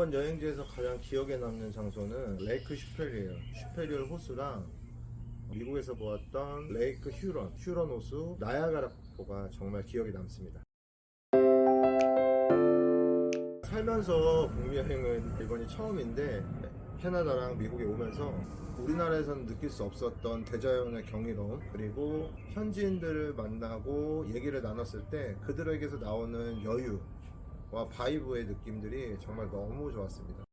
이번 여행지에서 가장 기억에 남는 장소는 레이크 슈페리얼, 슈페리얼 호수랑 미국에서 보았던 레이크 휴런, 휴런 호수, 나야가라 폭포가 정말 기억에 남습니다. 살면서 북미 여행은 이번이 처음인데 캐나다랑 미국에 오면서 우리나라에서는 느낄 수 없었던 대자연의 경이로움 그리고 현지인들을 만나고 얘기를 나눴을 때 그들에게서 나오는 여유 와 바이브의 느낌들이 정말 너무 좋았습니다.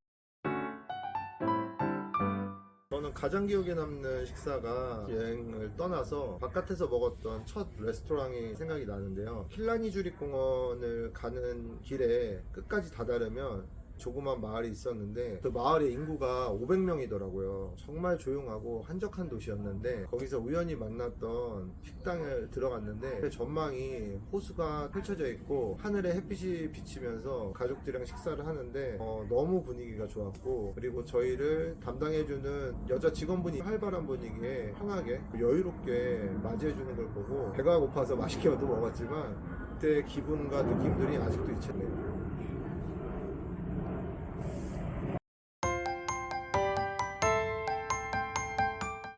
저는 가장 기억에 남는 식사가 여행을 떠나서 바깥에서 먹었던 첫 레스토랑이 생각이 나는데요. 킬라니 주립공원을 가는 길에 끝까지 다다르면 조그만 마을이 있었는데 그 마을의 인구가 500명이더라고요. 정말 조용하고 한적한 도시였는데 거기서 우연히 만났던 식당을 들어갔는데 그 전망이 호수가 펼쳐져 있고 하늘에 햇빛이 비치면서 가족들이랑 식사를 하는데 어, 너무 분위기가 좋았고 그리고 저희를 담당해주는 여자 직원분이 활발한 분위기에 편하게 여유롭게 맞이해주는 걸 보고 배가 고파서 맛있게 얻어 먹었지만 그때 기분과 느낌들이 아직도 않네요.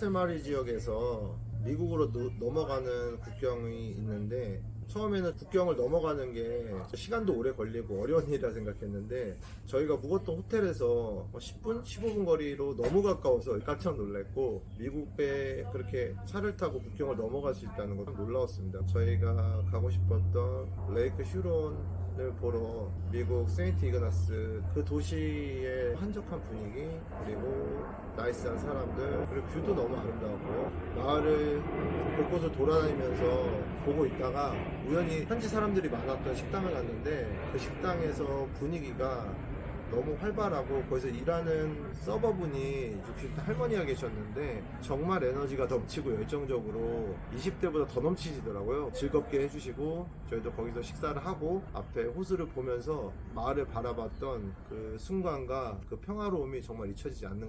세마리 지역에서 미국으로 노- 넘어가는 국경이 있는데 처음에는 국경을 넘어가는 게 시간도 오래 걸리고 어려운 일이라 생각했는데 저희가 묵었던 호텔에서 10분, 15분 거리로 너무 가까워서 깜짝 놀랐고 미국에 그렇게 차를 타고 국경을 넘어갈 수 있다는 건 놀라웠습니다. 저희가 가고 싶었던 레이크 휴론 을 보러 미국 세인트 이그나스 그 도시의 한적한 분위기 그리고 나이스한 사람들 그리고 뷰도 너무 아름다웠고요. 마을을 곳곳을 돌아다니면서 보고 있다가 우연히 현지 사람들이 많았던 식당을 갔는데 그 식당에서 분위기가 너무 활발하고 거기서 일하는 서버분이 60대 할머니가 계셨는데 정말 에너지가 넘치고 열정적으로 20대보다 더 넘치시더라고요. 즐겁게 해주시고 저희도 거기서 식사를 하고 앞에 호수를 보면서 마을을 바라봤던 그 순간과 그 평화로움이 정말 잊혀지지 않는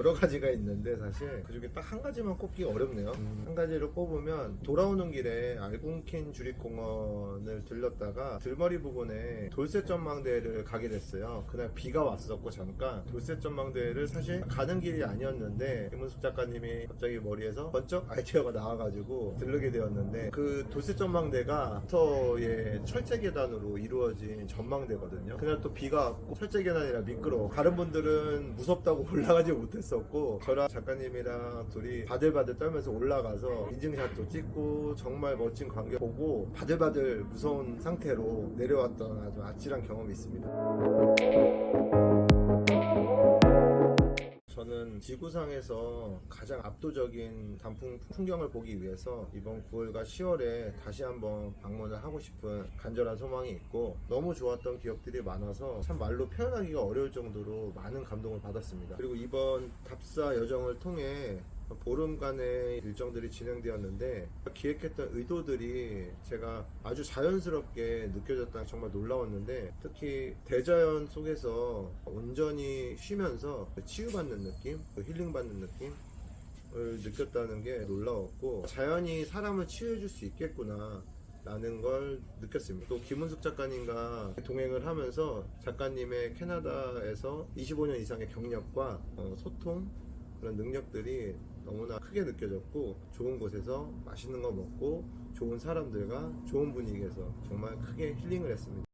여러 가지가 있는데 사실 그 중에 딱 한 가지만 꼽기가 어렵네요. 한 가지를 꼽으면 돌아오는 길에 알곤킨 주립공원을 들렸다가 들머리 부근에 돌쇠 전망대를 가게 됐어요. 그날 비가 왔었고 잠깐 돌쇠 전망대를 사실 가는 길이 아니었는데 김은숙 작가님이 갑자기 머리에서 번쩍 아이디어가 나와가지고 들르게 되었는데 그 돌쇠 전망대가 터의 철제 계단으로 이루어진 전망대거든요. 그날 또 비가 왔고 철제 계단이라 미끄러 워. 다른 분들은 무섭다고 올라가지 못했 었고 저랑 작가님이랑 둘이 바들바들 떨면서 올라가서 인증샷도 찍고 정말 멋진 광경 보고 바들바들 무서운 상태로 내려왔던 아주 아찔한 경험이 있습니다. 저는 지구상에서 가장 압도적인 단풍 풍경을 보기 위해서 이번 9월과 10월에 다시 한번 방문을 하고 싶은 간절한 소망이 있고 너무 좋았던 기억들이 많아서 참 말로 표현하기가 어려울 정도로 많은 감동을 받았습니다. 그리고 이번 답사 여정을 통해 보름간의 일정들이 진행되었는데 기획했던 의도들이 제가 아주 자연스럽게 느껴졌다 정말 놀라웠는데 특히 대자연 속에서 온전히 쉬면서 치유받는 느낌, 그 힐링받는 느낌 을 느꼈다는 게 놀라웠고 자연이 사람을 치유해줄 수 있겠구나 라는 걸 느꼈습니다. 또 김은숙 작가님과 동행을 하면서 작가님의 캐나다에서 25년 이상의 경력과 어, 소통 그런 능력들이 너무나 크게 느껴졌고 좋은 곳에서 맛있는 거 먹고 좋은 사람들과 좋은 분위기에서 정말 크게 힐링을 했습니다.